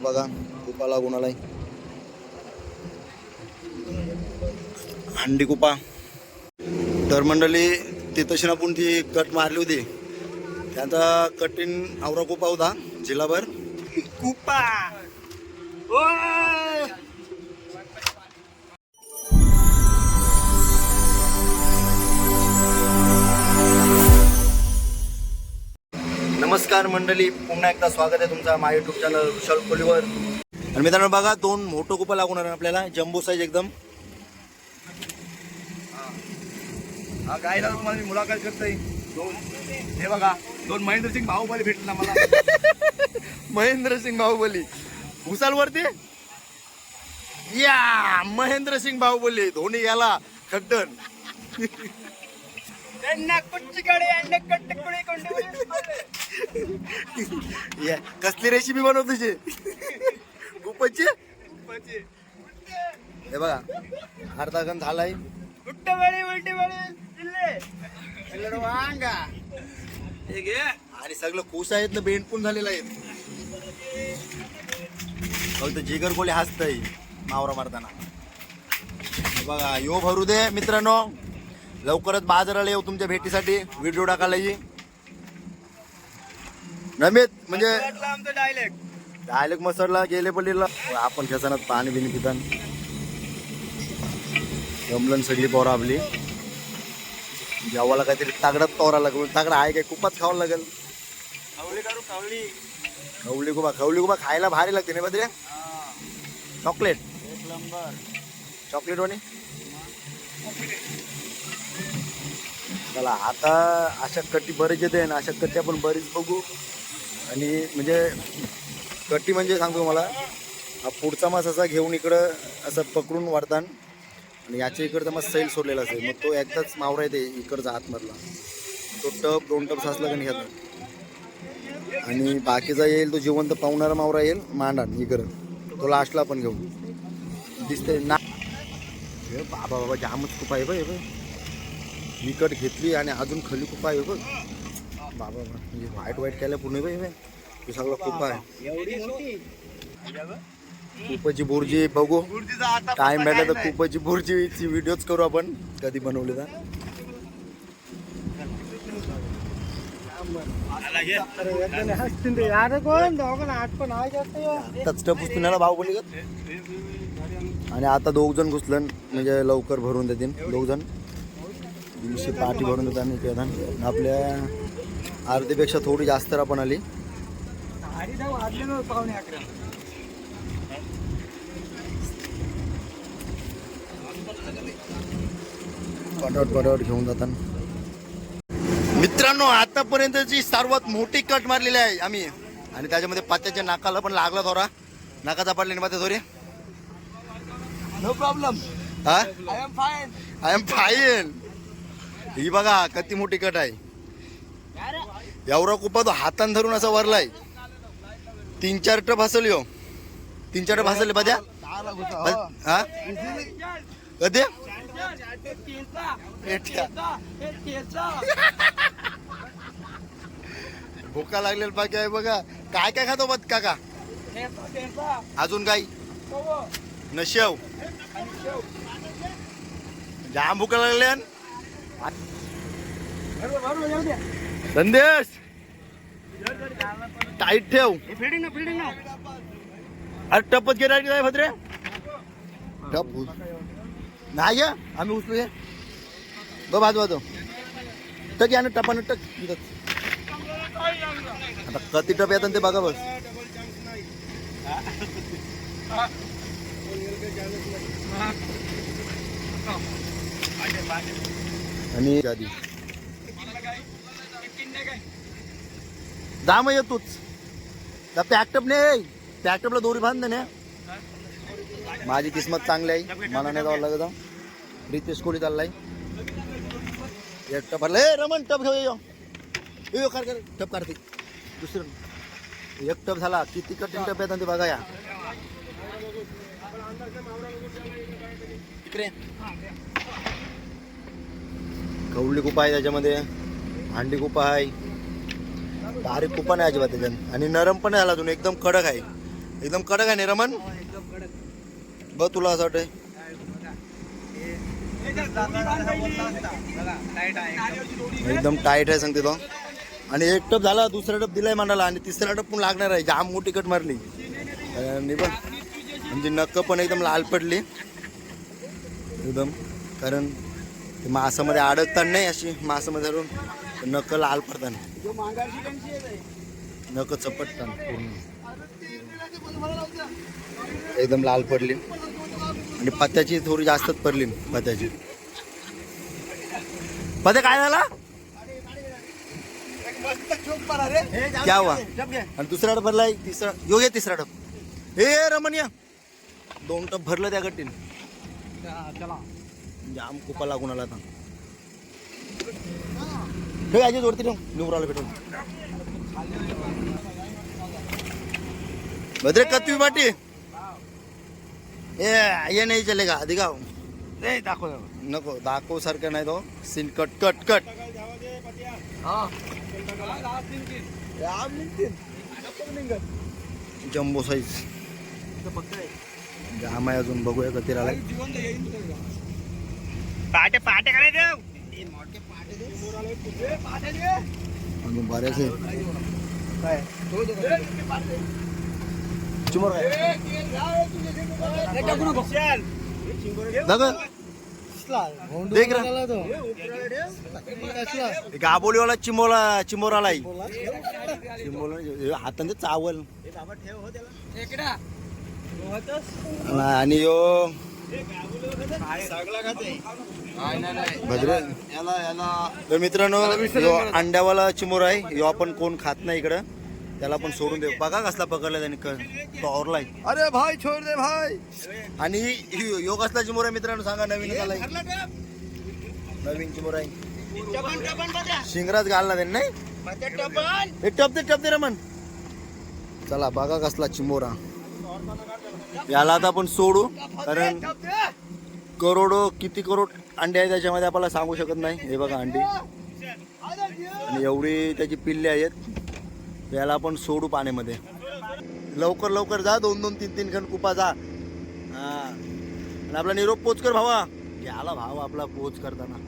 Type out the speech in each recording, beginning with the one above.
हे बघा कुपा लागून आलाय हंडी कुपा. तर मंडळी ती तशी ना पण ती कट मारली होती. त्यांचा कठीण आवरा कुपा होता जिल्हाभर. कुपा. नमस्कार मंडळी पुन्हा एकदा स्वागत आहे तुमचा माझ्या युट्यूब चॅनल विशाल कोलीवर आणि मित्रांनो बघा दोन मोठं कुपा लागून आहे आपल्याला जम्बो साईज एकदम. हा गायला तुम्हाला मी मुलाखत करतोय? दोन. हे बघा दोन महेंद्र सिंग बाहुबली भेटले ना मला. महेंद्र सिंग बाहुबली. भुसालवरती या महेंद्र सिंग बाहुबली धोनी याला खड्डन. त्यांना कुच्चीकडे आणि कट्टकुळे या कसली रेसिपी बनव तुझी? हे बघा अर्धा गण झालाय. उलटे वेळी उलटे वेळी जिल्हे वांगा. हे घे. आणि सगळं कोस आहेत ना बेंडपून झालेलं आहे फक्त जिगर कोली हसतय मावरा मारताना बघा यो भरू दे मित्रांनो. लवकरच बाजाराला येऊ तुमच्या भेटीसाठी. व्हिडिओ टाकायला ये. नमित म्हणजे आमचं डायलेक्ट डायलेक्ट मसरला गेले पडलेला. आपण खेचणार पाणी बिनी पितान. जमलन सगळी पोरं आपली. जेवायला काहीतरी तागडात तोरा लागेल. तागडा आहे काय? खूपच खावं लागेल. खवली करू खवली. खवली गुबा खवली गुबा खायला भारी लागते ना बद्रे? चॉकलेट. एक नंबर. चॉकलेट वाणी? चला आता अशा कट्टी बरेच येते आणि अशा कट्टी आपण बरीच बघू. आणि म्हणजे कट्टी म्हणजे सांगतो मला हा पुढचा मास असा घेऊन इकडं असं पकडून वाढतान आणि याच्या इकडचा मास सैल सोडलेला असेल. मग तो एकदाच मावरा येते इकडचा आतमधला. तो टप दोन टप साचला का नाही आणि बाकीचा येईल तो जिवंत पावणारा मावरा येईल मांडान इकडं. तो लास्टला पण घेऊ दिसतंय ना. हे बाबा बाबा जामच खूप आहे बघ इकट घेतली आणि अजून खाली खूप आहे बघ. बाबा म्हणजे व्हाईट व्हाईट केलं पूर्ण बाई तू सगळं खूप आहे. कुपाची बुर्जी बघू. टाइम भेटला तर खूपची बुर्जीची व्हिडिओच करू आपण. कधी बनवले तर. आताच भाव बोलली का आणि आता दोघ जण घुसलन म्हणजे लवकर भरून देतील. दोघ जण दिवशी पाठी भरून देतात आणि आपल्या अर्धेपेक्षा थोडी जास्त आपण आली. पाहुणे अकरा पटावट पटावट घेऊन जातात मित्रांनो आतापर्यंतची सर्वात मोठी कट मारलेली आहे आम्ही. आणि त्याच्यामध्ये पात्याच्या नाकाला पण लागला थोडा. नाकाचा पडले ना पात्या थोडे. नो प्रॉब्लेम हा? I am fine I am fine ही बघा किती मोठी कट आहे. एवढा कुपा तो हातान धरून असा वरलाय. तीन चार टप हसल यो हो. तीन चार टप हसले बद्या. हा? कधी? भुका लागलेल बाकी आहे बघा. काय काय खातो बघ काका? अजून काही? नशेव. जाम भुका लागल्या संदेश! टाईट ठेव. अरे टपच गेला काय भद्रे? टप नाही आम्ही उचलू हे. बघ बाजू बाजू. टक या ना टपानं टक. आता कधी टप येतात ते बघा बस. आणि जा मग येतोच दा पॅकटप नाही पॅकटपला दोरी बांध ना. माझी किस्मत चांगली आहे. मला नाही जावं लागत. रितेश कोळी चाललाय? एक टप भरला. ए रमण टप घेऊ यो. यो कर टप काढते. दुसरं. एक टप झाला. किती कठीण टप येतात ते बघा या. इकडे. खूप आहे त्याच्यामध्ये. हांडी कुपा आहे. बारीक कुपा नाही अजिबात त्याच्यात आणि नरम पण आहे अजून एकदम कडक आहे. एकदम कडक आहे ना रमन बघ तुला असं वाटतंय. एकदम टाईट आहे सांगते तो. आणि एक टप झाला दुसरा टप दिलाय मांडाला आणि तिसरा टप पण लागणार आहे. जाम मोठी कट मारली. पण म्हणजे नक्क पण एकदम लाल पडली. एकदम. कारण ते मासामध्ये अडकतात नाही अशी मासामध्ये धरून नक्क लाल पडतात नक चपटतात पूर्ण एकदम लाल पडली. आणि पत्त्याची थोडी जास्तच पडली पत्त्याची. पत्या काय झाला? क्या हुआ? आणि दुसरा टप भरलाय तिसरा योग्य तिसरा टप हे रमणीय. दोन टप भरलं त्या गट्टीन. जाम कुपा लागून आला आता. हे आजी जोडती निवराला भेटून. भद्रे कतवी पाटी ए ये नाही चलेगा दिखाओ. दाखव नको दाखव सारखं नाही तो. Scene cut cut cut. Jumbo size जाम आहे अजून बघूया कधी आलाय पाटे पाटे काय देव अजून बऱ्याच आहे चिमोर काय दादा देख रहा गाबोलीवाला चिमोला चिमोर आलाय चिमोला हाताने चावल. आणि यो तर मित्रांनो यो अंड्यावाला चिमोर आहे. यो आपण कोण खात नाही इकडं. त्याला पण सोडून देऊ. बघा कसला पकडला त्याने क- तो आवरलाय. अरे भाई छोड़ दे भाई. आणि यो यो कसला चिमोर आहे मित्रांनो सांगा नवीन आलाय नवीन चिमोर आहे. शिंगराज घालला त्यांनी नाही? हे टप दे टप दे रमन. चला बघा कसला चिमोरा याला आता आपण सोडू कारण करोडो किती करोड अंडे आहे त्याच्यामध्ये आपल्याला सांगू शकत नाही. हे बघा अंडी. आणि एवढी त्याची पिल्ले आहेत. याला आपण सोडू पाण्यामध्ये. लवकर लवकर जा. दोन दोन तीन तीन खण कुपा जा. हां. आणि आपला निरोप पोच कर भावा. याला भाव आपला पोच करताना.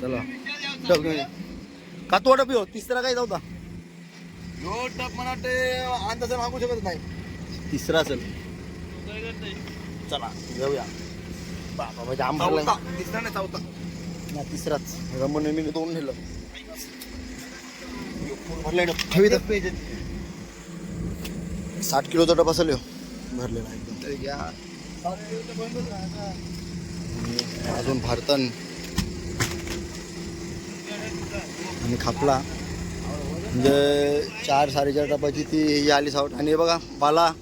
चला. का तो डबी हो तिसरा काय जाऊ का मला ते अंदाज मागू शकत नाही. तिसरा असेल. चला जाऊया. बाबा म्हणजे आंबा तिसरा नाही चौथा. ना तिसराच. रमण मी दोन नेलं. भरले ठेवी तर साठ किलोचा डबा असेल. भरलेला एकदम तरी घ्या. आणि अजून भारतन. आणि खापला. म्हणजे चार साडेचार टपाची ती आली सावट. आणि हे बघा बाला.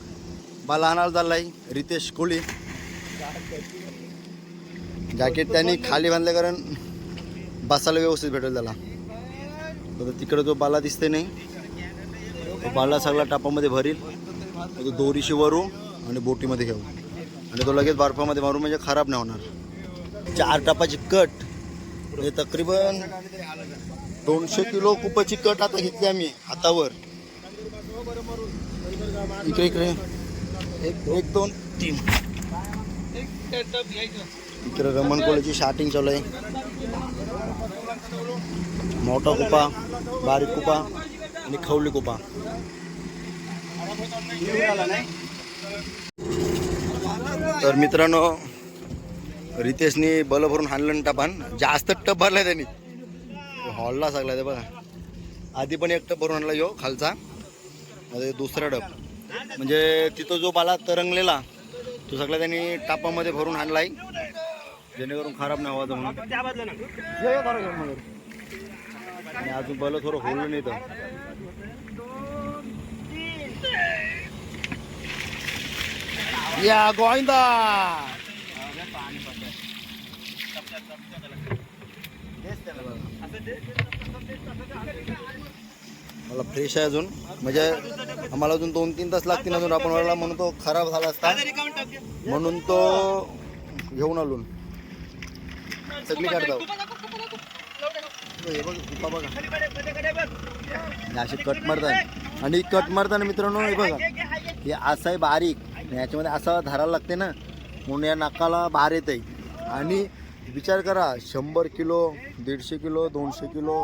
बाला आणायला आहे रितेश कोळी. जॅकेट त्यांनी खाली बांधलं कारण बसायला व्यवस्थित भेटेल त्याला. तर तिकडे जो बाला दिसते नाही. तो बाला सगळा टापामध्ये भरील. तो दोरीशी वरू आणि बोटीमध्ये घेऊ आणि तो लगेच बर्फामध्ये मारू म्हणजे खराब नाही होणार. चार टापाची कट. म्हणजे तकरीबन दोनशे किलो कुपाची कट आता घेतली आम्ही हातावर. इकडे इकडे. एक एक दोन तीन. इकडे रमण कोळीची शार्टिंग चालू आहे. मोठा कुपा बारीक कुपा आणि खवली कुपा. तर मित्रांनो रितेशनी बल भरून हाणलं टपान. जास्त टप भरलाय त्यांनी. हॉलला सगळा ते बघा. आधी पण एक टप भरून आणला यो खालचा. आता दुसरा टप. म्हणजे तिथं जो बाला तरंगलेला तो सगळा त्यांनी टापामध्ये भरून आणलाय. जेणेकरून खराब नाही व्हायचं म्हणून. आणि अजून बल थोडं होलं नाही तर. या गोविंदा! मला फ्रेश आहे अजून. म्हणजे आम्हाला अजून दोन तीन तास लागतील अजून. आपण वळला म्हणून तो खराब झाला असता. म्हणून तो घेऊन आलो. सगळी जाऊ हे बघ बघा. हे असे कट मारतात. आणि कट मारताना मित्रांनो हे बघा. हे असं आहे बारीक याच्यामध्ये असा धरायला लागते ना म्हणून या नाकाला बार येत आहे आणि विचार करा शंभर किलो दीडशे किलो दोनशे किलो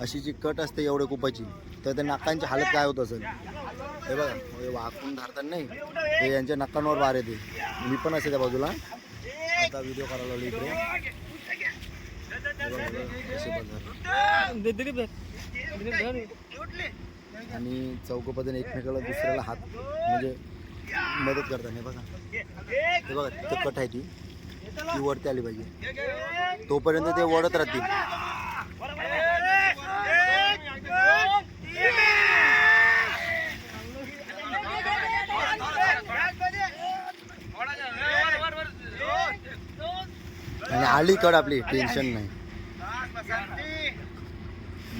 अशी जी कट असते एवढ्या कुपाची. तर त्या नाकांची हालत काय होत असेल? हे बघा हे वाकून धरताना नाही. ते यांच्या नाकांवर बार येते. मी पण असे त्या बाजूला. आता व्हिडिओ करायला लागलो इकडे. आणि चौकोपातून एकमेकाला दुसऱ्याला हात म्हणजे मदत करतात. हे बघा. हे बघा तिथं कट आहे ती. ती वरती आली पाहिजे. तोपर्यंत ते वडत राहतील. आणि आली कड आपली टेन्शन नाही.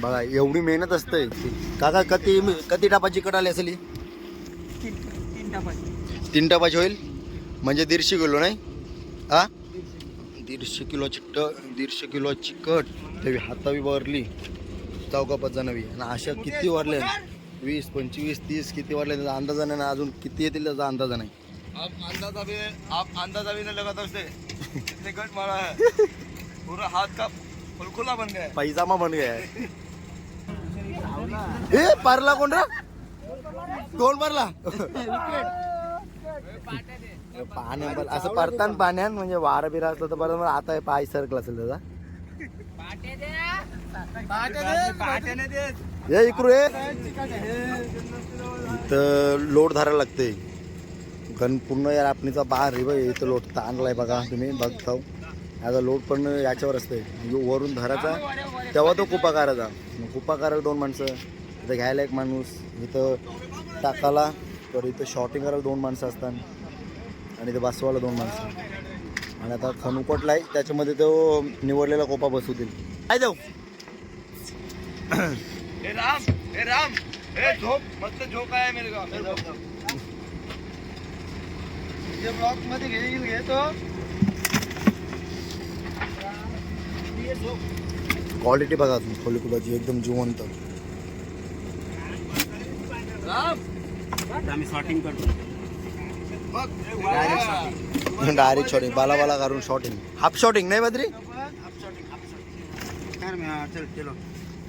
बघा एवढी मेहनत असते. काका कधी कधी टापाची कट आली असेल? तीन टपाची. होईल? म्हणजे दीडशे किलो नाही? हा दीडशे किलोची ट दीडशे किलोची कट ते हातावी वरली. चौकापाचा नवी आणि अशा किती वारले वीस पंचवीस तीस किती वारले त्याचा अंदाजा नाही ना अजून किती येतील त्याचा अंदाजा नाही. आप अंदाजा भी आप अंदाजा भी नहीं लगाता उससे कितने कट मारा है। पूरा हाथ का फुलकुला बन गया है। पैजामा बन गया है। ए पारला कोण रा? कोण पारला? पाण्या असं परतान पाण्यात म्हणजे वारा बिरा असलं तर बरं आता हे पाय सरकला असेल त्याचा ये इकडू ये इथं लोड धरायला लागते गण पूर्ण या रापणीचा बार रे बघ इथं लोड ताणलाय बघा तुम्ही बघता. आता लोड पण याच्यावर असते यो वरून धरायचा तेव्हा तो कुपा करायचा कुपा करायला दोन माणसं इथं घ्यायला एक माणूस इथं टाकाला तर इथं शॉर्टिंग करायला दोन माणसं असतात. आणि इथं बसवायला दोन माणसं. आणि आता खनुपटला आहे त्याच्यामध्ये तो निवडलेला कोपा बसवतील. काय ए राम ए राम. ए झोप मस्त झोप आहे मेरे का ब्लॉक मध्ये घेईल घेतो क्वालिटी बघा तुम्ही खोलीकुलाची एकदम जिवंत। आम्ही शॉटिंग करतो डायरेक्ट शॉटिंग बाला बाला करून शॉटिंग हाफ़ शॉटिंग नाही बद्री? हा, चल चलो।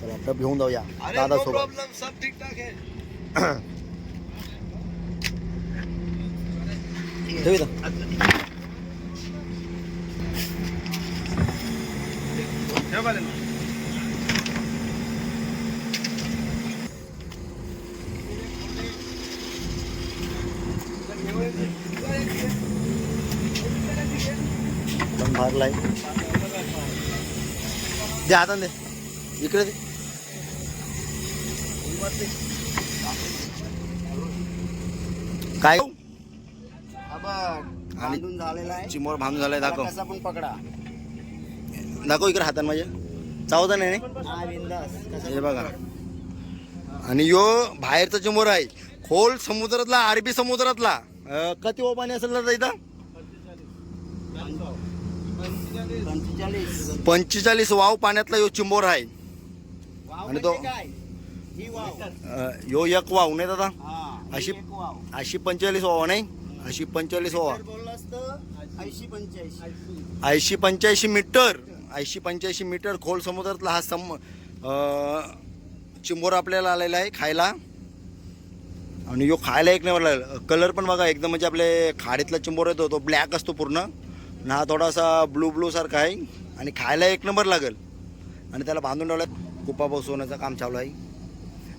चला टप घेऊन जाऊया दादा सोबत सब ठीक ठाक है। ठेव इथं. ठेव का त्यांना? पण भरलाय दे हातात दे इकडे दे काय बांधून झालेला आहे. चिमोर बांधून झालाय दाखव. कसा पण पकडा. दाखव इकडे हातान माझ्या चावता नाही? हा कसा हे बघा. आणि यो बाहेरचा चिमोर आहे. खोल समुद्रातला अरबी समुद्रातला. अं, किती ओ पाणी असेल दादा इथं? पंचेचाळीस. पंचेचाळीस वाव पाण्यातला यो चिंबोर आहे. वाव आणि तो- म्हणजे काय? ही वाव. अं, यो एक वाव नाही दादा? हा अशी- एक वाव. अशी पंचेचाळीस वाव नाही? अशी पंचेचाळीस असतं ऐंशी पंच्याऐंशी ऐंशी पंच्याऐंशी मीटर ऐंशी पंच्याऐंशी मीटर खोल समुद्रातला हा सम चिंबोर आपल्याला आलेला आहे खायला. आणि यो खायला एक नंबर कलर पण बघा एकदम म्हणजे आपले खाडीतला चिंबोर येतो तो ब्लॅक असतो पूर्ण. आणि हा थोडासा ब्लू ब्लू सारखा आहे. आणि खायला एक नंबर लागेल. आणि त्याला बांधून ठेवलं कुपा बसवण्याचं काम चालू आहे.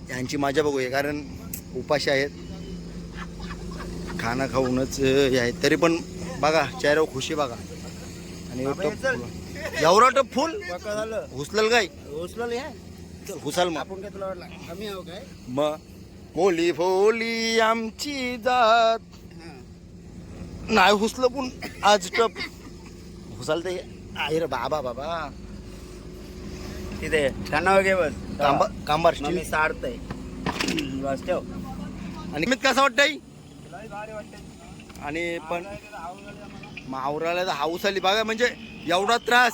यांची मजा बघूया कारण उपाशी आहेत. खाणं खाऊनच हे आहे. तरी पण बघा चेहऱ्यावर खुशी बघा. आणि. एवढं टप फुल? झालं. हुसलल काय? हे. चल हुसाल मग. आपण काय तुला वाटलं. आम्ही आहो काय? मग कोली फोली आमची जात. नाही हुसलं पण आज टप हुसाल ते आहे रे बाबा बाबा. तिथे छान घे बस. कांबा कांबार मग मी साडतय बस ठेव. आणि मी कसं वाटतंय? आणि पण मावराला तर हाऊस आली. बघा म्हणजे एवढा त्रास.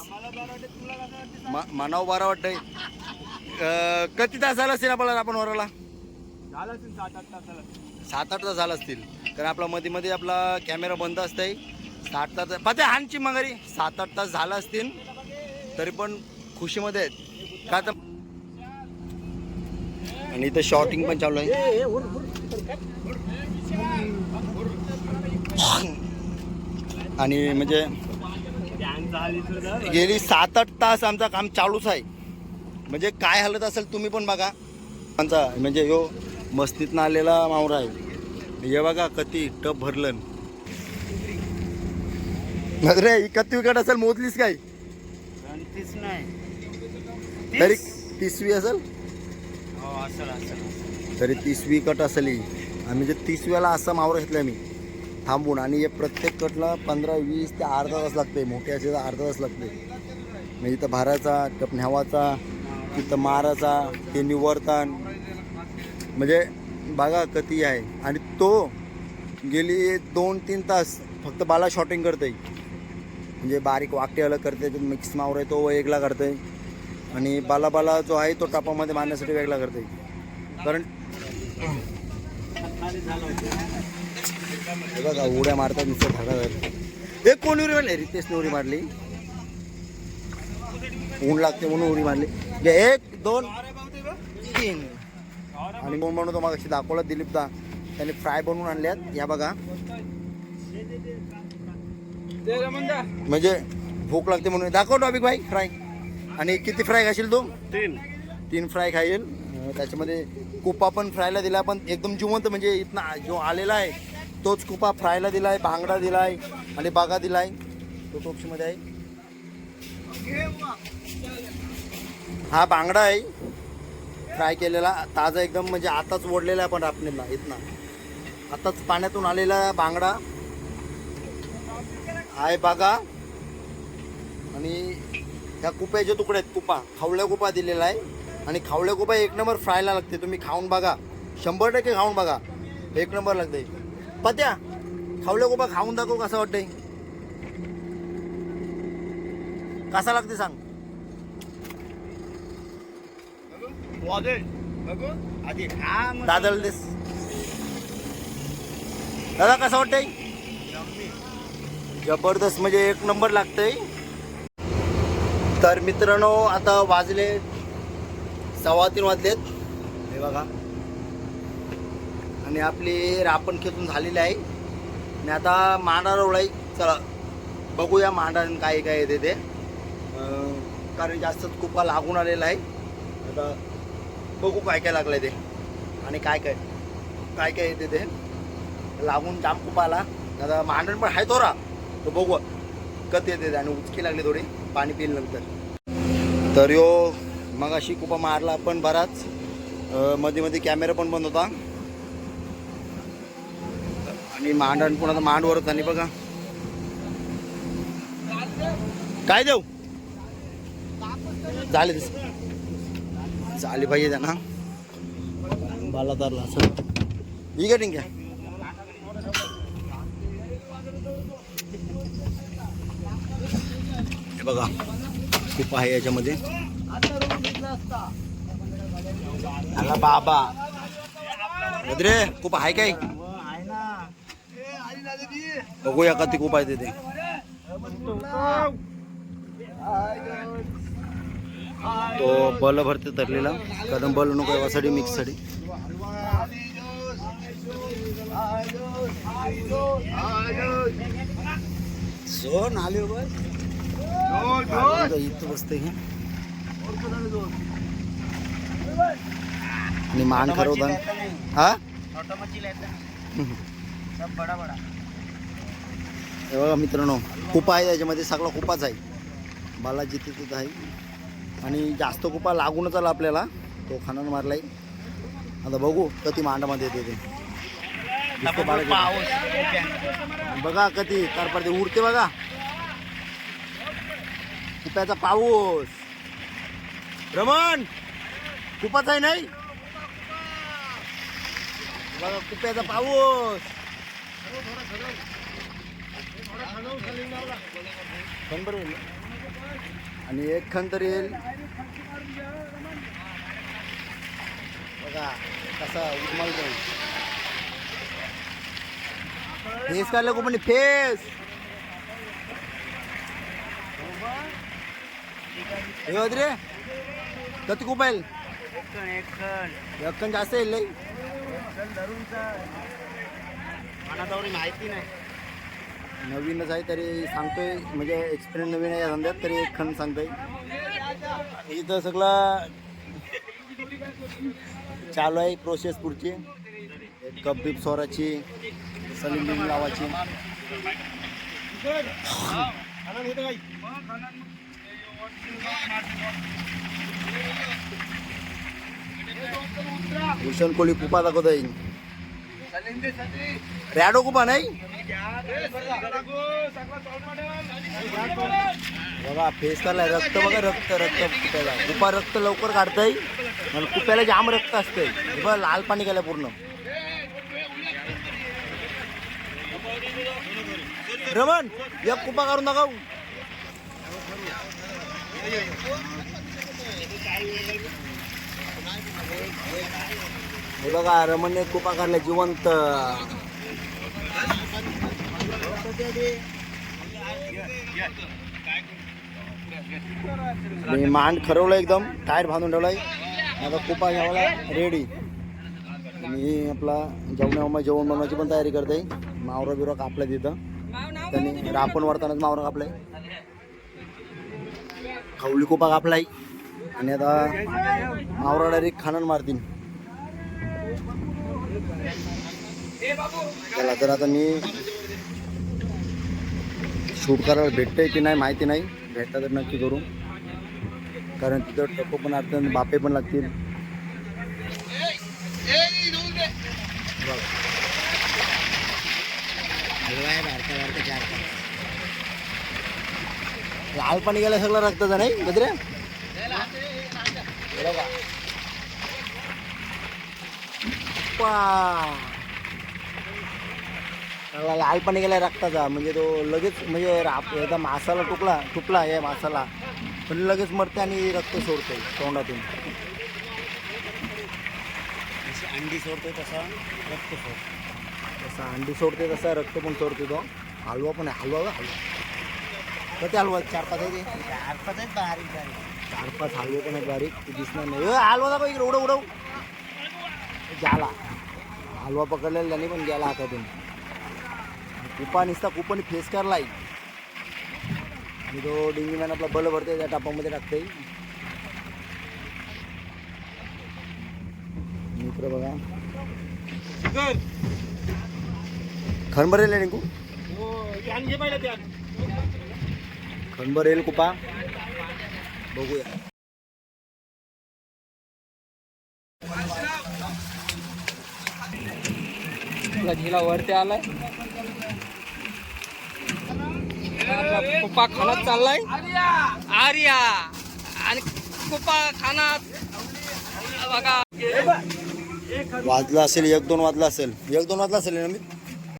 मनाव बरं वाटतंय. अं, किती तास झाला असतील आपल्याला आपण वराला? सात आठ तास झाला असतील. कारण आपला मध्ये मध्ये आपला कॅमेरा बंद असतंय. सात तास पते हानची मगारी. सात आठ तास झाला असतील. तरी पण खुशीमध्ये आहेत. का तर आणि इथं शॉटिंग पण चालू आहे. आणि म्हणजे गेली सात आठ तास आमचं काम चालूच आहे. म्हणजे काय हालत असेल तुम्ही पण बघा. आमचा म्हणजे यो मस्तीतनं आलेला मावरा आहे. हे बघा कती टप भरलं. रे कती विकट असेल मोजलीस काय? तीस नाही तरी तीसवी असेल? हो असेल असेल. तरी तीसवी कट असेल ही. आणि म्हणजे तीसव्याला असं मावरा घेतलं मी थांबून आणि हे प्रत्येक कटला पंधरा वीस ते अर्धा तास लागते मोठे असे तर अर्धा तास लागते म्हणजे इथं भाराचा टप न्यावाचा तिथं माराचा ते निवर्तन म्हणजे बघा कती आहे. आणि तो गेली दोन तीन तास फक्त बाला शॉटिंग करते म्हणजे बारीक वाकटे अलग करते मिक्स मावर आहे तो वेगळा करते आणि बाला बाला जो आहे तो टापामध्ये मारण्यासाठी वेगळा करते कारण हे बघा उड्या मारतात नुसतं धाडा एक कोण उरी मारली? रितेशने उडी मारली. ऊन लागते म्हणून उडी मारली. एक दोन तीन. आणि कोण म्हणतो मग अशी दाखवला दिलीप दा त्याने फ्राय बनवून आणल्यात. या बघा. म्हणजे भूक लागते म्हणून. दाखव टॉपिक भाई फ्राय आणि किती फ्राय खाशील तू? तीन. तीन फ्राय खाईल त्याच्यामध्ये कुपा पण फ्रायला दिला पण एकदम जिवंत म्हणजे इथना जो आलेला आहे तोच कुपा फ्रायला दिला आहे भांगडा दिला आहे आणि बागा दिलाय. तो टोपशीमध्ये आहे. हा बांगडा आहे. फ्राय केलेला ताजा एकदम म्हणजे आताच ओढलेला आहे पण रापणीला इथना. आताच पाण्यातून आलेला बांगडा आहे बागा. आणि ह्या कुप्याचे तुकडे आहेत कुपा खावल्या कुपा दिलेला आहे. आणि खावल्या कुपा एक नंबर फ्रायला लागते. तुम्ही खाऊन बघा. शंभर टक्के खाऊन बघा. एक नंबर लागते. पत्या खावले कुपा खाऊन दाखव कसं वाटतंय. कसा लागते सांग. दादल दिस देस. दादा कसं वाटतंय? जबरदस्त म्हणजे एक नंबर लागतंय. तर मित्रांनो आता वाजले सव्वा तीन वाजलेत. हे बघा. आणि आपली रापण खेचून झालेली आहे. आणि आता मांडा रोडाई चला बघूया मांडाने काय काय येते ते. कारण जास्तच कुपा लागून आलेला आहे. आता बघू काय काय लागलं ते. आणि काय काय काय काय येते ते. लागून जाम खूप आला आता मांडण पण आहे थोडा. तो बघू. कत येते ते. आणि उचकी लागली थोडी. पाणी पिल नंतर. तर यो मग अशी कुपा मारला पण बराच. मध्ये मध्ये कॅमेरा पण बंद होता. मांड आणि पुन्हा मांड वरत नाही आणि बघा. काय देऊ? झाले दिस झाली पाहिजे त्यांना. बाला तारला असं. ठीक आहे ठीक आहे हे बघा खूप आहे याच्यामध्ये. आला बाबा. रे खूप आहे काय? बघूया का ती खूप आहे तिथे तो बल भरते तरलेला. कारण बल नको यासाठी मिक्ससाठी. सोन आले इथं बसते हे. आणि मान खरवता हा? बडा बडा. हे बघा मित्रांनो कुपा आहे त्याच्यामध्ये सगळा कुपाच आहे. बालाजी तिथं आहे. आणि जास्त कुपा लागूनच आला आपल्याला. तो खानानं मारलाय. आता बघू कधी मांडामध्ये येते ते. बघा कधी कारपार उडते बघा. कुप्याचा पाऊस. रमण कुपाच आहे नाही? बघा कुप्याचा पाऊस. शंभर बरं होईल. आणि एक खण तरी येईल. बघा कसा उमल जाईल. फेस काढलं खूप म्हणजे फेस! हे होत रे. कधी खूप येईल एक कण जास्त येईल लई. माहिती नाही. नवीनच आहे तरी सांगतोय म्हणजे एक्सपिरियन्स नवीन आहे या धंद्यात तरी एक खंड सांगतोय. इथं सगळं चालू आहे प्रोसेस पुढची. कप बीप सोराची सलीम बिम लावायची. भूषण कोळी कुपा दाखवता येईल रॅडो कुपा नाही? बघा फेस रक्त बघा रक्त रक्त कुप्याला कुपा रक्त लवकर काढतंय. आणि कुप्याला जाम रक्त असतंय. बघा लाल पाणी गेलं पूर्ण. रमण एक कुपा काढून नका हे बघा रमणने कुपा काढला जिवंत. आणि मांड खरवलं एकदम टायर बांधून ठेवलाय. आता कुपा घ्यावा रेडी आणि आपला जेवणा जेवण बनवायची पण तयारी करते मावरा बिवरा कापलाय तिथं त्यांनी रापण वाढतानाच मावरा कापलाय. खवली कुपा कापलाय. आणि आता मावरा डायरेक्ट खाणं मारतील. त्याला तर आता मी शूट करायला भेटतंय की नाही माहिती नाही. भेटलं तर नक्की करू. कारण तिथं टप्प पण लागतं बापे पण लागतील. लाल पाणी गेलं सगळं रक्ताचं नाही? गजरे बघा. पा. सगळा लाल पाणी गेला रक्ताचा. म्हणजे तो लगेच म्हणजे राप एकदा मासाला टुकला टुकला या मासाला. पण लगेच मरते आणि रक्त सोडते तोंडातून. अंडी सोडतोय तसा रक्त सोड जसा अंडी सोडते तसा रक्त पण सोडते तो. हलवा पण आहे. हलवा हलवा. कधी हलवा? चार पाच आहे ते? चार पाच आहेत बारीक बारीक. चार पाच हलवे पण आहेत बारीक. ते दिसणार नाही. हलवा दाखव इकडे. उडव उडव. झाला हलवा पकडलेला त्याने पण गेला हातातून. कुपा निसता फेस करलाय आणि तो डिंगीमॅन आपला बल भरते त्या टापामध्ये टाकते मित्र बघा. खणभर येईल डिंकू खणभर येईल कुपा? बघूया. झिला वरती आलाय. कुपा खानात चाललाय. आर्या आणि कुपा खानात बघा. वाजला असेल एक दोन वाजला असेल. एक दोन वाजला असेल ना मी?